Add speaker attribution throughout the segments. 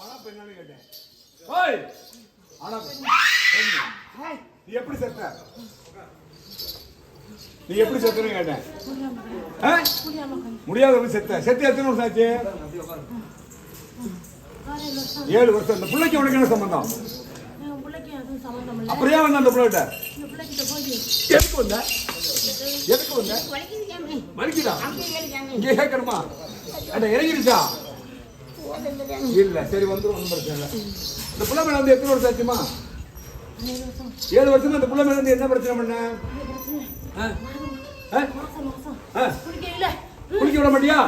Speaker 1: ஆனா பெண்ணானு கேட்டேன். ஓய் ஆனா பெண். நீ எப்படி செத்த? நீ எப்படி செத்துன்னு கேட்டேன்? முடியாத எப்படி செத்த. செத்து எத்தனை வருஷம் ஆச்சு? ஏழு வருஷம். இந்த பிள்ளைக்கு உனக்கு என்ன சம்பந்தம்? அப்புறம் ஏன் வந்த அந்த பிள்ளைகிட்ட? எதுக்கு வந்த? எதுக்கு வந்த? வலிக்குதா இங்கே கேட்கணுமா? அட இறங்கிடுச்சா இல்ல சரி வந்துரும் ஒன்றும் பிரச்சனை இல்லை இந்த பிள்ளை மேல வந்து எத்தனை வருஷம் ஆச்சுமா? ஏழு வருஷமா இந்த பிள்ளை மேல வந்து என்ன பிரச்சனை பண்ண? குடிக்க விட மாட்டியா?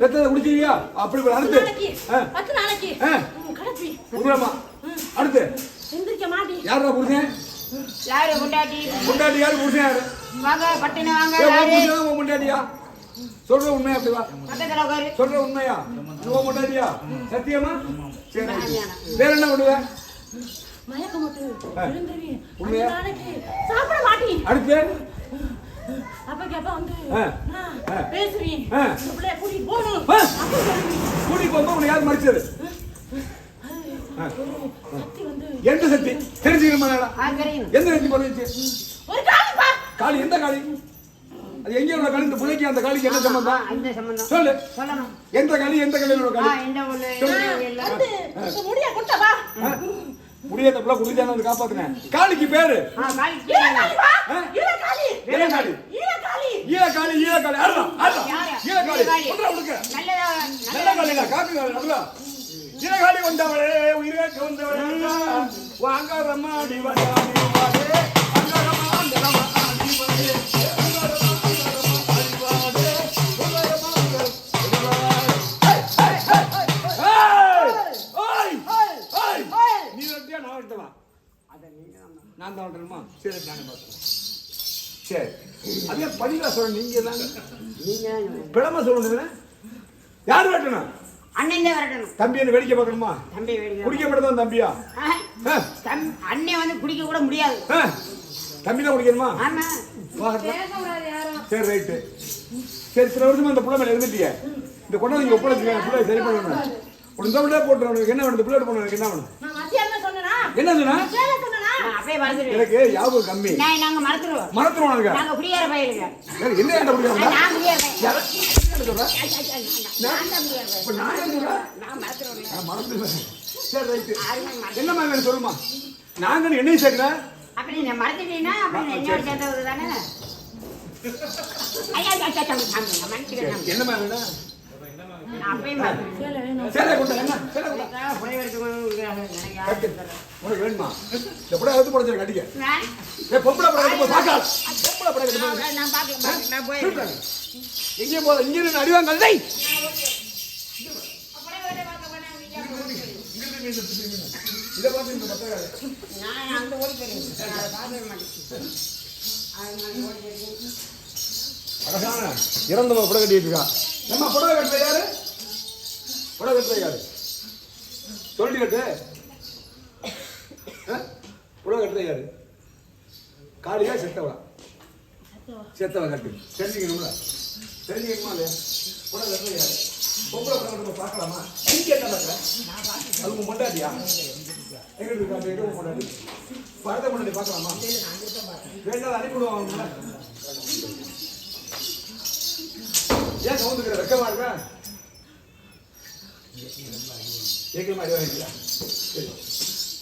Speaker 1: ரத்தத்தை குடிச்சிருவியா? அப்படி அடுத்து ஆ?
Speaker 2: பத்து நாளைக்கு
Speaker 1: ஆ?
Speaker 2: ம், கிடப்பி
Speaker 1: விடுறமா அடுத்து. யாரா புருஷன்?
Speaker 3: யாரு கொண்டாட்டி
Speaker 1: முண்டாட்டி யாரு புருஷன் யாரு?
Speaker 3: வாங்க பட்டின வாங்க
Speaker 1: முண்டாட்டியா சொல்ற உண்மையா அப்படி வா
Speaker 3: பக்கத்துல உட்காரு
Speaker 1: சொல்ற உண்மையா? உன் முண்டாட்டியா சத்தியமா? சரி வேற என்ன பண்ணுவ? உண்மையா? அடுத்து?
Speaker 2: கூட்டிட்டு
Speaker 1: போகும்போது உனக்கு யார் மறிச்சது? எந்த சக்தி? தெரிஞ்சுக்கணுமா எந்த சக்தி பண்ணுச்சு காளி எந்த காளி? அது எங்கே உள்ள காளி இந்த பிள்ளைக்கு அந்த காளிக்கு என்ன சம்பந்தம்?
Speaker 3: சம்பந்தம்?
Speaker 1: சொல்லு.
Speaker 3: சொல்லணும்.
Speaker 1: எந்த காளி எந்த காளியோட காளி
Speaker 3: இந்த ஊர்ல
Speaker 1: சொல்லு.
Speaker 2: முடிய கொட்டவா
Speaker 1: ஆ? முடியாத பிள்ளை குடிச்சான வந்து காப்பாத்துனேன் காளிக்கு பேரு.
Speaker 3: ஆ காலிக்கு
Speaker 2: ஈர
Speaker 3: கேளுங்க.
Speaker 2: காலிப்பா
Speaker 1: ஆ?
Speaker 2: ஈர காலி
Speaker 1: என்ன காளி
Speaker 2: ஈர காலி
Speaker 1: ஈழக்காளி ஈழக்காளி. ஆடுறா ஆடுறா
Speaker 3: யாரு?
Speaker 1: ஈழக்காளி.
Speaker 3: ஈழக்காளி.
Speaker 1: சொல்றா உனக்கு
Speaker 3: நல்லதா
Speaker 1: நல்ல காளிடா காக்கு காளி நல்லா ஈழக்காளி வந்தவளே நான் தான் வெட்டணுமா சரி நானே பார்த்துக்கிறேன். சரி. அதே பதிலா சொல்ல நீங்க தான்
Speaker 3: நீங்க
Speaker 1: பிளம சொல்லுங்க. யார் வெட்டணும்
Speaker 3: அண்ணன் வரட்டணும்
Speaker 1: தம்பி என்ன வேடிக்கை பார்க்கணுமா?
Speaker 3: தம்பி வேடிக்கை
Speaker 1: குடிக்க மட்டும் தான் தம்பியா?
Speaker 3: ஆ,
Speaker 1: ஆ,
Speaker 3: தம்- அண்ணன் வந்து குடிக்க கூட முடியாது.
Speaker 1: ஆ, தம்பி தான் குடிக்கணுமா சரி ரைட்டு. சரி சில வருஷமா இந்த பிள்ளை மேல இருந்துட்டியே. இந்த கொண்டாந்து நீங்க ஒப்படைச்சுங்க பிள்ளை சரி பண்ணணும். உனக்கு இந்த பிள்ளை போட்டு உனக்கு என்ன வேணும்? இந்த பிள்ளை போன எனக்கு என்ன வேணும்?
Speaker 2: நான் மத்தியானம் சொன்னனா?
Speaker 1: என்ன சொன்னா?
Speaker 3: நான் மறந்துடுவேன்
Speaker 1: எனக்கு கம்மி
Speaker 3: நான் நாங்க மறந்துடுவோம்
Speaker 1: மறந்துடும் உனக்கு
Speaker 3: நாங்க பயிலுங்க
Speaker 1: சரி, என்ன குடிக்கிறா
Speaker 3: நான் குடியேற பயிர்? நான் பயிர்
Speaker 1: இப்ப நான் சொல்றேன்
Speaker 3: நான் மறந்துடுவேன்
Speaker 1: நான் மறந்துடுவேன் சரி ரைட்டு
Speaker 3: யாருமே மறந்து-
Speaker 1: என்ன மாதிரி சொல்லுமா நாங்க என்னையும் சேர்க்கிறேன்
Speaker 3: அப்படி நீ மறந்துட்டீங்கன்னா அப்படி என்னோட சேர்ந்தவர் தானே ஐயா ஐயா, நான் மன்னிச்சுக்கிறேன் சாமி.
Speaker 1: என்ன மாதிரி வேணும்?
Speaker 3: நான்
Speaker 2: சேலை வேணும்
Speaker 1: என்ன சேலை உனக்கு வேணுமா இந்த படம் எடுத்து போட கட்டிக்க ஏ பொம்பளை படம் எடுத்து பொம்பளை படம் எடுத்து
Speaker 3: நான் நான்
Speaker 1: எங்கேயும் போல இங்கே இருந்து அடிவாங்க டேய் இதை பார்த்து இந்த பத்தாயிரம்
Speaker 3: நான் அந்த ஓடி போயிருக்கேன் மாட்டேன்
Speaker 1: அழகான கட்டிட்டு இருக்கான் நம்ம புடவை கட்டுற யாரு? புடவை கட்டுற யாரு? சொல்லி கட்டு? புடவை கட்டுற யாரு? காளியா செத்தவளா செத்தவ? கட்டு. தெரிஞ்சுக்கணும்ல? தெரிஞ்சுக்கணுமா இல்லையா? புடவை கட்டுற யாரு? பொம்பளை புடவை நம்ம பார்க்கலாமா? நீங்க என்ன பார்க்கல அது உங்க மொண்டாட்டியா எங்க இருக்கு காட்டு எங்க உங்க மொண்டாட்டி படத்தை மொண்டாட்டி பார்க்கலாமா? வேண்டாம் அனுப்பிவிடுவோம் ஏன் கவுந்துக்கிற வெக்கமா இருக்கா கேட்கல மாதிரி வாங்கிக்கலாம் சரி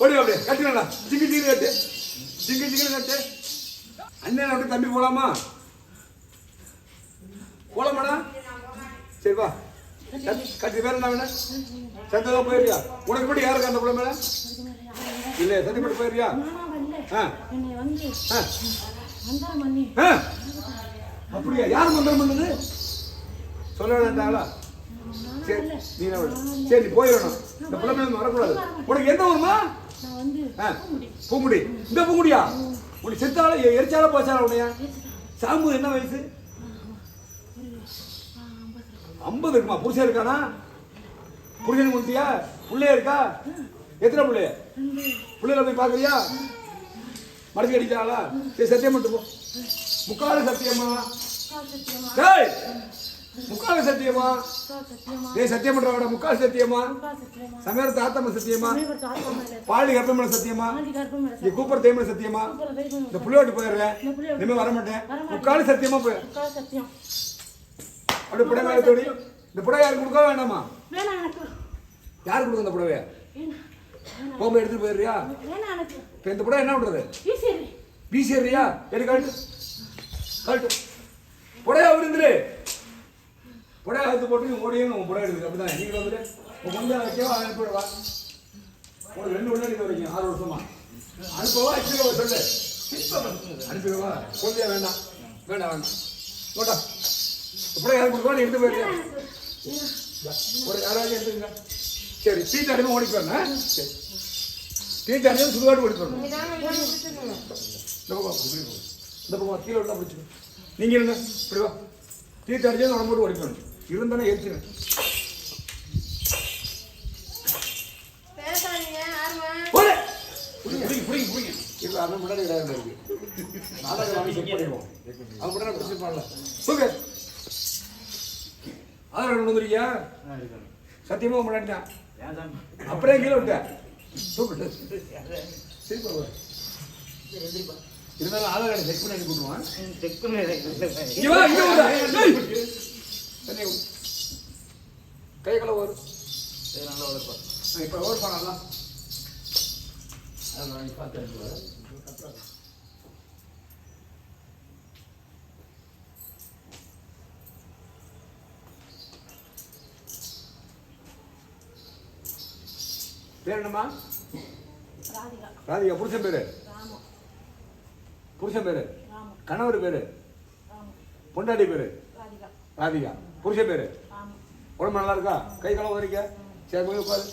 Speaker 1: ஓடி அப்படியே கட்டுங்களா ஜிங்கு ஜிங்கு கட்டு ஜிங்கு ஜிங்கு கட்டு அண்ணன் அப்படி தம்பி போலாமா போலாமாடா சரி வா கட்டு- வேற என்ன வேணும் சந்தோஷமா போயிருக்கியா உனக்கு மட்டும் யாருக்கு அந்த பிள்ளை மேல இல்ல சத்தியப்பட்டு போயிருக்கியா ஆ. ஆ. அப்படியா? யார் மந்திரம் பண்ணது? சொல்ல வேண்டாங்களா சரி நீ என்ன? சரி நீ போயிடணும். இந்த பிள்ளை மேல வரக்கூடாது. உனக்கு எந்த ஊருமா? பூங்குடி. இந்த பூங்குடியா? உனக்கு செத்தால எரிச்சால போச்சால உனையா சாம்பு என்ன வயசு? ஐம்பது இருக்குமா? புருஷன் இருக்கானா? புருஷன் குந்தியா புள்ளைய இருக்கா? எத்தனை புள்ளைய புள்ளையில போய் பாக்குறியா மடக்கி அடிக்கிறாளா சரி சத்தியம் பண்ணிட்டு போ. முக்கால சத்தியமா?
Speaker 2: சத்தியமா?
Speaker 1: முக்கால் சத்தியமா?
Speaker 2: ஏய் சத்தியம்
Speaker 1: பண்றவட முக்கால் சத்தியமா?
Speaker 2: முக்கால் சத்தியமா
Speaker 1: சத்தியமா?
Speaker 2: சமீப தாத்தமேல
Speaker 1: பாடி சத்தியமா நீ கூப்பர் தேய்மல சத்தியமா? இந்த புள்ளியோட்டு போயிடுறேன். இனிமே வர மாட்டேன் முக்கால் சத்தியமா போய். அப்படி புடவை தோடி. இந்த புடவை யாருக்கு கொடுக்க வேண்டாமா?
Speaker 2: யாரு
Speaker 1: யாருக்கு கொடுக்க இந்த புடவைய?
Speaker 2: வேணாம்
Speaker 1: போகும்போது எடுத்துட்டு போயிடுறியா? இப்போ இந்த புடவை என்ன பண்றது?
Speaker 2: ஈஸியரி
Speaker 1: வீசிடுறியா? எடு கழட்டு. புடவை விழுந்துரு புடவை எடுத்து போட்டு நீ ஓடியும் உங்கள் புடவை எடுக்குது அப்படி தான் நீங்கள் வந்துட்டு உங்கள் கொஞ்சம் வைக்கவா அனுப்பிடுவா ஒரு ரெண்டு உள்ள இது வரைக்கும் ஆறு வருஷமா. அனுப்பவா இப்போ சொல்லு. அனுப்பிடுவா கொஞ்சம் வேண்டாம். வேண்டாம் வேண்டாம். போட்டா. புடவை யாருக்கு நீ எடுத்து போயிருக்கியா ஒரு யாராவது எடுத்துங்க சரி சீட் அடிமை ஓடி போயிருந்தேன் சரி. சீட் அடிமை சுடுகாடு ஓடி போயிருந்தேன் இந்த பக்கம் இந்த பக்கம் கீழே விட்டா பிடிச்சிரு நீங்கள் இருங்க. இப்படி வா. தீர்த்து அடிச்சா உடம்பு போட்டு ஓடிக்கணும் இருந்தானே எரிச்சிரு இல்ல அவன் முன்னாடி இடம் இருக்கு அதான் வாங்கி செக் பண்ணிடுவோம். அவன் முன்னாடி பிடிச்சிருப்பான்ல தூக்கு அதான் ரெண்டு வந்துருக்கியா? சத்தியமா முன்னாடி தான். அப்படியே கீழே விட்ட தூக்கிட்டு சரி போடுவார் இருந்தாலும் ஆதார் கார்டு செக் பண்ணி கூட்டுவான் இங்க வா இங்க வா டேய் தண்ணி. கை கல வரும் இப்போ ஓர் பண்ணலாம் நான் பார்த்து. பேர் என்னம்மா?
Speaker 2: ராதிகா.
Speaker 1: ராதிகா புருஷன் பேரு? புருஷன் பேரு? கணவர் பேரு?
Speaker 2: ராமம்
Speaker 1: பொண்டாட்டி பேரு?
Speaker 2: ராதிகா.
Speaker 1: புருஷன் பேரு. உடம்பு நல்லா இருக்கா கை காலம் வரைக்க சரி போய் உட்காரு.